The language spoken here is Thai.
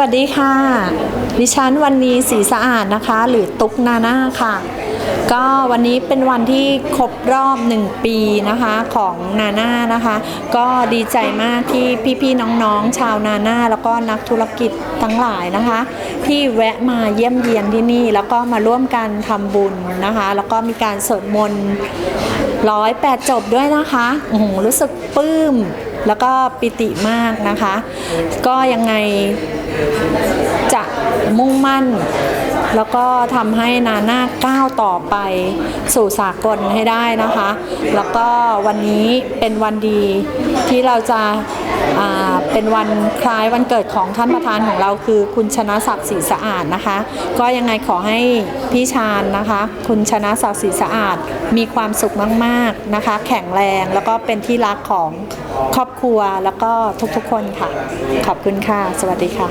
วัสดีค่ะ ดิฉันวันนี้สีสะอาดนะคะ หรือตุ๊กนาน่าค่ะ ก็วันนี้เป็นวันที่ครบรอบหนึ่งปีนะคะของนาน่านะคะ ก็ดีใจมากที่พี่ๆน้องๆ ชาวนาน่าแล้วก็นักธุรกิจทั้งหลายนะคะ ที่แวะมาเยี่ยมเยียนที่นี่ แล้วก็มาร่วมกันทำบุญนะคะ แล้วก็มีการสวดมนต์ ร้อยแปดจบด้วยนะคะโอ้โหรู้สึกปลื้มแล้วก็ปิติมากนะคะ ก็ยังไงจะมุ่งมั่น แล้วก็ทำให้นาน่าก้าวต่อไปสู่สากลให้ได้นะคะ แล้วก็วันนี้เป็นวันดีที่เราจะเป็นวันคล้ายวันเกิดของท่านประธานของเราคือคุณชนะศักดิ์ศรีสะอาดนะคะ ก็ยังไงขอให้พี่ชาญนะคะ คุณชนะศักดิ์ศรีสะอาดมีความสุขมากๆนะคะ แข็งแรงแล้วก็เป็นที่รักของครอบครัวแล้วก็ทุกๆคนค่ะ ขอบคุณค่ะ สวัสดีค่ะ